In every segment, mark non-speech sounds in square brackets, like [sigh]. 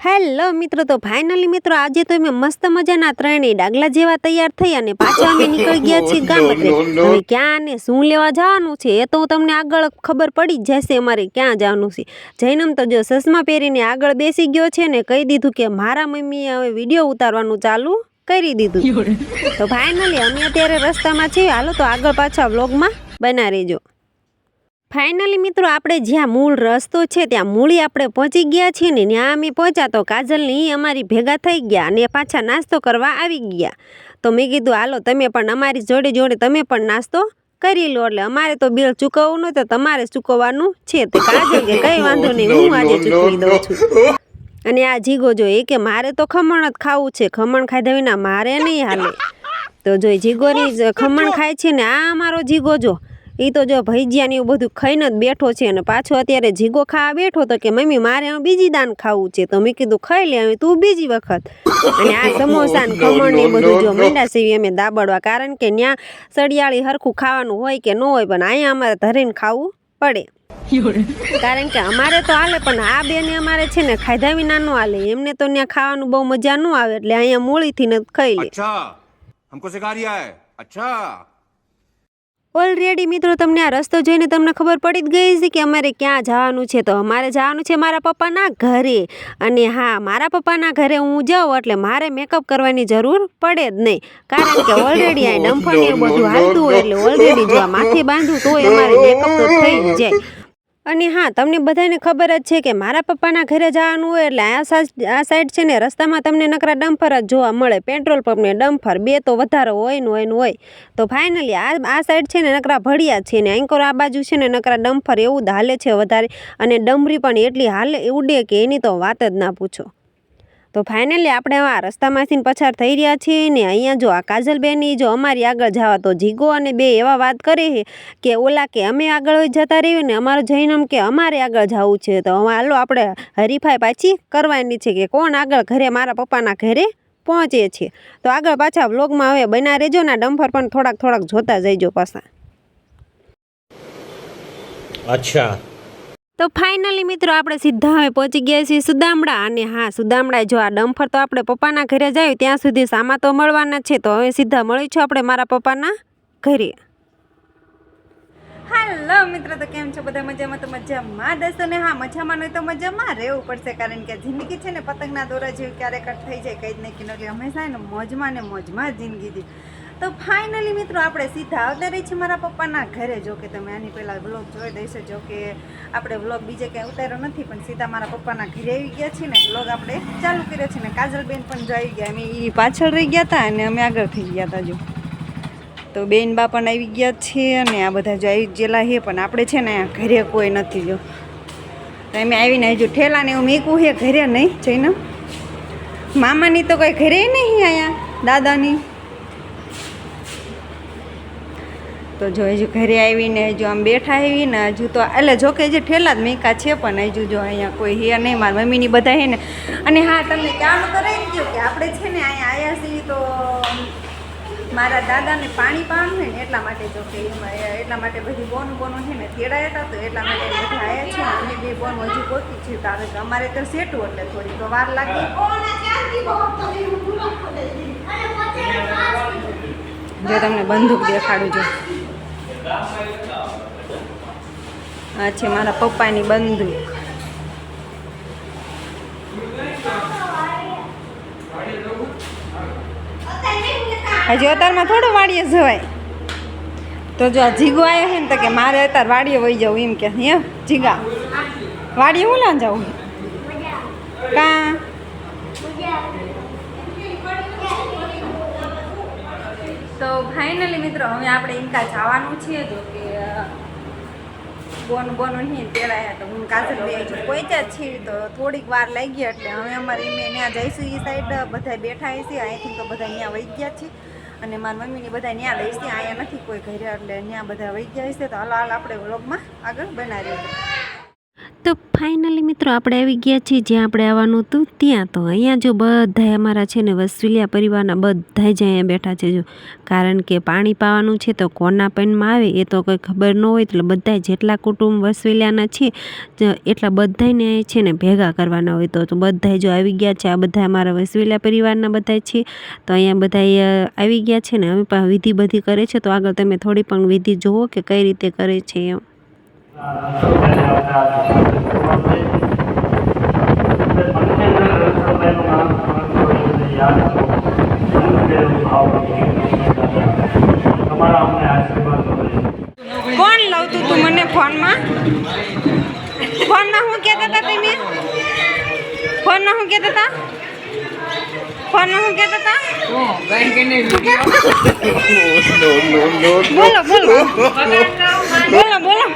Hello મિત્રો તો finally મિત્રો આજે તો અમે મસ્ત મજાના ત્રણેય ડાગલા જેવા તૈયાર થઈ અને પાછા અમે નીકળી ગયા [laughs] છીએ ગામ એટલે હવે ક્યાં ને શું લેવા જવાનું છે એ તો તમને આગળ ખબર પડી જ જશે અમારે ક્યાં જવાનું છે. જૈનમ તો જો ચશ્મા પહેરીને આગળ બેસી ગયો છે ને કહી દીધું કે મારા મમ્મીએ હવે વીડિયો ઉતારવાનું ચાલુ કરી દીધું. તો ફાઇનલી અમે અત્યારે રસ્તામાં છીએ. હાલો તો આગળ પાછા વ્લોગમાં બના રહેજો. ફાઇનલી મિત્રો આપણે જ્યાં મૂળ રસ્તો છે ત્યાં મૂળી આપણે પહોંચી ગયા છીએ ને ત્યાં અમે પહોંચ્યા તો કાજલની અમારી ભેગા થઈ ગયા અને પાછા નાસ્તો કરવા આવી ગયા. તો મેં કીધું હાલો તમે પણ અમારી જોડે જોડે તમે પણ નાસ્તો કરી લો. એટલે અમારે તો બિલ ચૂકવવું તો તમારે ચૂકવવાનું છે. તો કાજલ કે કંઈ વાંધો નહીં હું આજે ચૂકવી દઉં છું. અને આ જીગો જોઈએ કે મારે તો ખમણ જ ખાવું છે ખમણ ખાધા વિના મારે નહીં હાલે. તો જો જીગોની ખમણ ખાય છે ને આ અમારો જીગો જો. એ તો જો ભૈજિયાને એવું બધું ખાઈને જ બેઠો છે અને પાછો અત્યારે ઝીગો ખાવા બેઠો તો કે મમ્મી મારે બીજી દાન ખાવું છે. તો મેં કીધું ખાઈ લે તું બીજી વખત. અને આ સમોસા ને [laughs] ખમણ ને બધું જો મંડા સેવી અમે દાબડવા. કારણ કે ત્યાં સળિયાળી હરખું ખાવાનું હોય કે ન હોય પણ અહીંયા અમારે ધરીને ખાવું પડે. કારણ કે અમારે તો હાલે પણ આ બેને અમારે છે ને ખાધા વિના નો હાલે. એમને તો ત્યાં ખાવાનું બહુ મજા ન આવે એટલે અહીંયા મૂળીથી ને ખાઈ લે. અચ્છા હમકો સિખા રહ્યા હે? અચ્છા. ઓલરેડી મિત્રો, તમને આ રસ્તો જોઈને તમને ખબર પડી જ ગઈ છે કે અમારે ક્યાં જવાનું છે. તો અમારે જવાનું છે મારા પપ્પાના ઘરે. અને હા, મારા પપ્પાના ઘરે હું જાઉં એટલે મારે મેકઅપ કરવાની જરૂર પડે જ નહીં. કારણ કે ઓલરેડી આ ડંફણ બધું હાલતું હોય એટલે ઓલરેડી જો માથે બાંધું તોય અમારે મેકઅપ તો થઈ જ જાય. અને હા, તમને બધાને ખબર જ છે કે મારા પપ્પાના ઘરે જવાનું હોય એટલે આ આ સાઈડ છે ને રસ્તામાં તમને નકરા ડમ્ફર જ જોવા મળે. પેટ્રોલ પંપને ડમ્ફર બે તો વધારે હોય ને હોય ને હોય. તો ફાઇનલી આ આ સાઈડ છે ને નકરા ભળિયા છે ને એન્કોર આ બાજુ છે ને નકરા ડમ્ફર એવું હાલે છે વધારે. અને ડમરી પણ એટલી હાલે ઉડે કે એની તો વાત જ ના પૂછો. તો ફાઇનલી આપણે આ રસ્તામાંથી પસાર થઈ રહ્યા છીએ ને અહીંયા જો આ કાજલબેનની જો અમારી આગળ જવા તો જીગો અને બે એવા વાત કરી કે ઓલા કે અમે આગળ જતા રહ્યું ને અમારું અમારો જૈનમ કે અમારે આગળ જવું છે. તો હાલો આપણે હરીફાઈ પાછી કરવાની છે કે કોણ આગળ ઘરે મારા પપ્પાના ઘરે પહોંચે છે. તો આગળ પાછા વ્લોગમાં હવે બના રહેજો ને ડમ્ફર પણ થોડાક થોડાક જોતા જઈજો પાછા. અચ્છા. તો ફાઇનલી મિત્રો આપણે સીધા હવે પહોંચી ગયા છીએ સુદામડા અને હા સુદામડા જો આ ડમ્ફર તો આપણે પપ્પાના ઘરે જાય, ત્યાં સુધી સામા તો મળવાના છે. તો હવે સીધા મળીશું આપણે મારા પપ્પાના ઘરે. હાલો મિત્રો, તો કેમ છો? બધા મજામાં? તો મજામાં દસો ને? હા, મજામાં નહીં તો મજામાં રહેવું પડશે, કારણ કે જિંદગી છે ને પતંગના દોરા જેવી ક્યારેક થઈ જાય, કંઈ જ નહીં કિનો એટલે હંમેશા ને મોજમાં ને મોજમાં જિંદગી જી તો ફાઇનલી મિત્રો આપણે સીધા આવતા રહી છીએ મારા પપ્પાના ઘરે. જો કે તમે આની પહેલાં વ્લોગ જોઈ દઈશો જો કે આપણે વ્લોગ બીજે ક્યાંય ઉતાર્યો નથી, પણ સીધા મારા પપ્પાના ઘરે આવી ગયા છીએ ને વ્લોગ આપણે ચાલુ કર્યો છે ને કાજલબેન પણ જો આવી ગયા. અમે એ પાછળ રહી ગયા હતા અને અમે આગળ થઈ ગયા હતા જો. તો બેન બા પણ આવી ગયા છે અને આ બધા જો આવી ગયેલા છે, પણ આપણે છે ને ઘરે કોઈ નથી જો. તો અમે આવીને હજુ ઠેલા ને એવું મેકવું છે, ઘરે નહીં જઈને. મામાની તો કંઈ ઘરે નહીં અહીંયા દાદાની. તો જો હજુ ઘરે આવીને હજુ આમ બેઠા આવીને હજુ તો એટલે જો કે જે ઠેલા જ મેકા છે પણ હજુ જો અહીંયા કોઈ હે નહીં, મારા મમ્મીની બધા હે ને. અને હા, તમને કામ કરાવી રહી કે આપણે છે ને અહીંયા આવ્યા છીએ તો મારા દાદાને પાણી પાવાનું છે ને એટલા માટે જો કે એટલા માટે બધી બોનું બોનું છે ને તેડાયા હતા તો એટલા માટે બધા આવ્યા છે અને બે બોન હજુ ગોતી છે કારણ કે અમારે તો સેટું એટલે થોડી તો વાર લાગે. જો તમને બંદૂક દેખાડું જો. આ છે મારા પપ્પાની બંદૂક. હજી અત્યારમાં થોડો વાડીએ જવાય. તો જો આ જીગો આવ્યો છે ને તો કે મારે અત્યારે વાડીએ વહી જવું એમ કે, હે જીગા, વાડીએ હું ના જવું કાં તો ફાઇનલી મિત્રો, હવે આપણે ઇન્કા જવાનું છે, જો કે બોન બોન નહીં પહેરાયા તો હું કાજલ બે છું કોઈ જ છીએ, તો થોડીક વાર લાગી એટલે હવે અમારે મેં ત્યાં જઈશું એ સાઈડ બધા બેઠા છે અહીંથી તો બધા ત્યાં વહી ગયા છે. અને મારી મમ્મીની બધા ત્યાં લઈશ અહીંયા નથી કોઈ ઘરે, એટલે ત્યાં બધા વહી ગયા છે તો હાલ હાલ આપણે વ્લોગમાં આગળ બનાવી તો ફાઇનલી મિત્રો આપણે આવી ગયા છીએ જ્યાં આપણે આવવાનું હતું ત્યાં. તો અહીંયા જો બધાય અમારા છે ને વસવીલિયા પરિવારના બધા જ અહીંયા બેઠા છે જો. કારણ કે પાણી પાવાનું છે તો કોના પેનમાં આવે એ તો કંઈ ખબર ન હોય. એટલે બધાય જેટલા કુટુંબ વસવીલિયાના છે એટલા બધાયને છે ને ભેગા કરવાના હોય. તો બધા જો આવી ગયા છે, આ બધા અમારા વસવીલિયા પરિવારના બધાય છે. તો અહીંયા બધાય આવી ગયા છે ને. હવે વિધિ બધી કરે છે. તો આગળ તમે થોડી પણ વિધિ જુઓ કે કઈ રીતે કરે છે એમ. કોણ લાવતું તું મને ફોનમાં? ફોનમાં શું કહેતા હતા તમે? ફોનમાં શું કહેતા હતા ફોનમાં શું કહેતા હતા બોલો બોલો. [laughs] બોલો બોલો.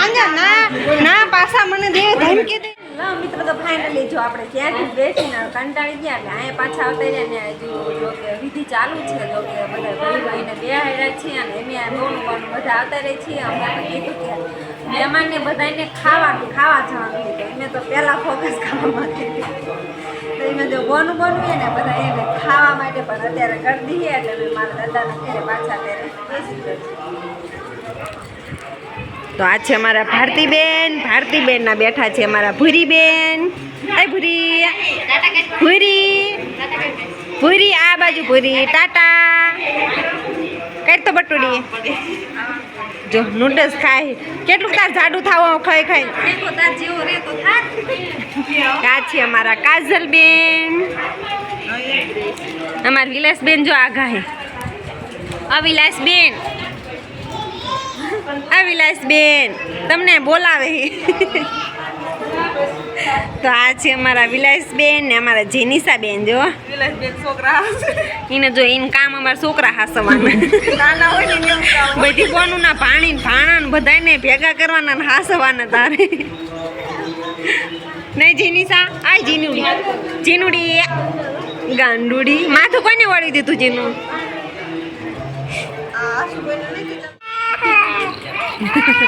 આંજા, ના ના, પાછા મને દે, ધમકી દે. મિત્રો, તો ફાઇનલી જો આપણે ત્યાંથી બેસીને કંટાળી ગયા એટલે અહીંયા પાછા આવતા ને હજુ જો કે વિધિ ચાલુ છે, જો કે બધા ભાઈ ભાઈને બે હાર્યા છીએ અને એમ બોનું બોનું બધા આવતા રહે છીએ. અમે તો કીધું કે મહેમાનને બધાને ખાવાનું, ખાવા જવાનું હતું. મેં તો પહેલાં ફોકસ ખાવામાં દીધી તો એમાં જો બોનું બોનું છે ને, બધા એને ખાવા માટે પણ અત્યારે કરી દઈએ એટલે મારા દાદાને ઘરે પાછા ત્યારે બેસી છું તો આ છે અમારા ભારતીબેન. ભારતીબેનના બેઠા છે અમારા ભૂરીબેન. એ ભૂરી. ભૂરી. ભૂરી, આ બાજુ ભૂરી. ટાટા. કઈ તો બટુડી જો નૂડલ્સ ખાય. કેટલું તાર જાડું થાવ ખાઈ ખાઈ. આ છે અમારા કાજલબેન. અમારા વિલાસબેન જો આગા હે અવિલાસબેન આ વિલાસબેન તમને બોલાવે. તો આ છે અમારા વિલાસબેન ને અમારા જેનિસાબેન જો. એને જો એને કામ અમારા છોકરા હાસવાના. બધી કોનું ના પાણી ને ભાણા ને બધાને ભેગા કરવાના ને હાસવાના તારે. નહીં જીનીસા આ જીનુડી. જીનુડી ગાંડુડી. માથું કોને વળી દીધું જીનું? Muy bien.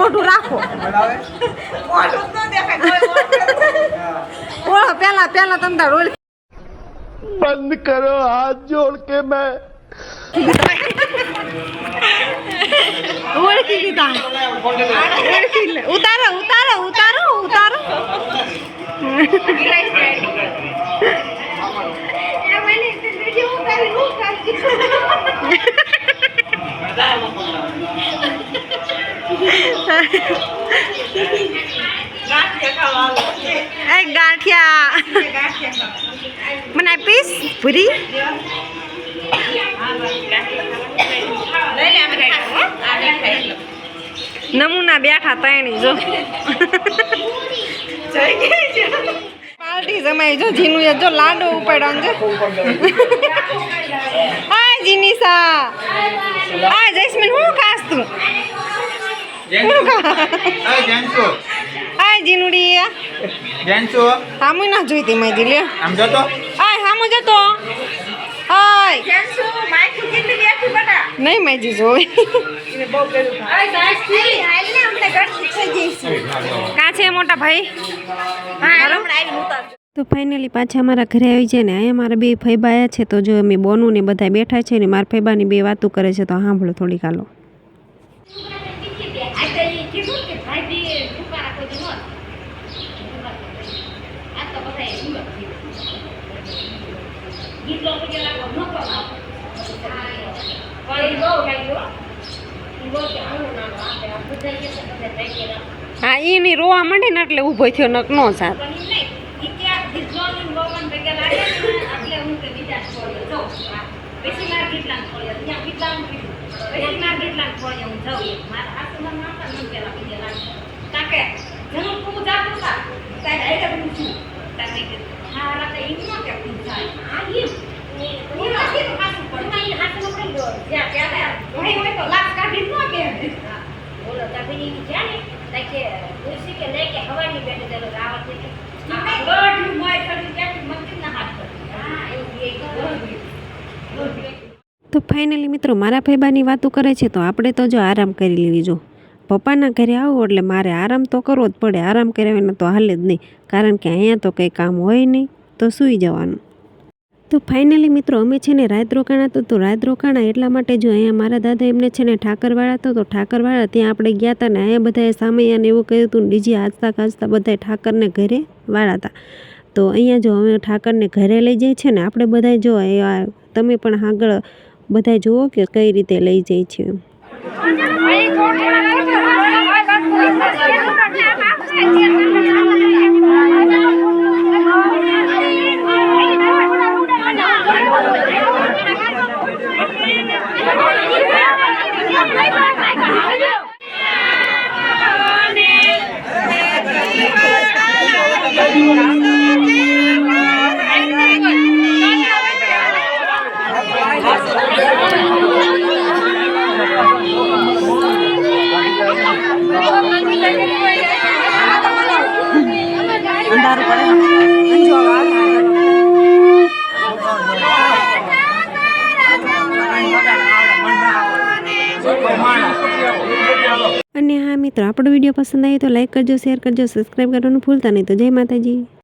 મોઢું રાખો ઓળો પેલા પેલા તમને રોલ બંધ કરો હાથ જોડ કે મેં ઓળખી લીધા ઓળખી ઉતારો ઉતારો ઉતારો ઉતારો Yeah, એ ગાંઠિયા. મને આપીશ? પૂરી? નમૂના બેઠા તણી, જો. પાર્ટી જમાઈ, જો જીનું જો લાડો ઉપાડ્યો જો આ જીનીસા. આ જૈસ્મીન હું ખાસ તું? હું હાય જીનુડી. જેન્સો હામુ ના જોઈતી મેજી લે આમ જોતો? હાય હામુ જતો. હાય. નહીં મેજી જોઈ કા છે મોટા ભાઈ? તો ફાઇનલી પાછા અમારા ઘરે આવી જાય ને. અહીંયા મારા બે ફૈબાયા છે તો જો અમે બોનું ને બધા બેઠા છે ને મારા ફૈબાની બે વાતો કરે છે તો સાંભળો થોડીક હાલો. હા એની રોવા માંડે ને એટલે ઊભો થયો નક નો સાત લાગે. તાકે જણું તું જાતું તા. તારે હારે પૂછ્યું. તારે મેં કીધું, હા, રાતે ઈમ નો કે તું જાય. હા, ઈમ. ઈમ નથી તો પાછું પડે. એમાં ઈ હાથમાં પડી ગયો. જ્યાં ત્યારે ઘણી હોય તો લાખ કાઢી ન કે. હા. બોલો, ત્યાં પેલી ઈ જ્યાં ને, ત્યાં કે તુલસી કે લે કે હવાની બેઠે ચાલો રાવત ને કે, આ ગઢ મોય કરી ત્યાંથી મંદિરના હાથ પર. હા, એવું એ ગઢ. ગઢ. તો ફાઇનલી મિત્રો, મારા ભાઈબાની વાતો કરે છે, તો આપણે તો જો આરામ કરી લેવી જો. પપ્પાના ઘરે આવો એટલે મારે આરામ તો કરવો જ પડે. આરામ કર્યા વિના તો હાલે જ નહીં. કારણ કે અહીંયા તો કંઈ કામ હોય નહીં, તો સૂઈ જવાનું. તો ફાઇનલી મિત્રો, અમે છે ને રાત રોકાણા તો રાત રોકાણા એટલા માટે જો અહીંયા મારા દાદા એમને છે ને ઠાકરવાળા તો તો ઠાકરવાળા ત્યાં આપણે ગયા હતા ને અહીંયા બધાએ સામૈયાને એવું કહ્યું હતું ડીજે આજતા ખાજતા બધાએ ઠાકરને ઘરે વાળા હતા તો અહીંયા જો અમે ઠાકરને ઘરે લઈ જાય છે ને, આપણે બધાય જો તમે પણ આગળ બધાય જુઓ કે કઈ રીતે લઈ જાય છે. Thank હા વીડિયો પસંદ આવ્યો તો લાઇક કરજો શેર કરજો સબસ્ક્રાઈબ કરવાનું ભૂલતા નહીં. તો જય માતાજી.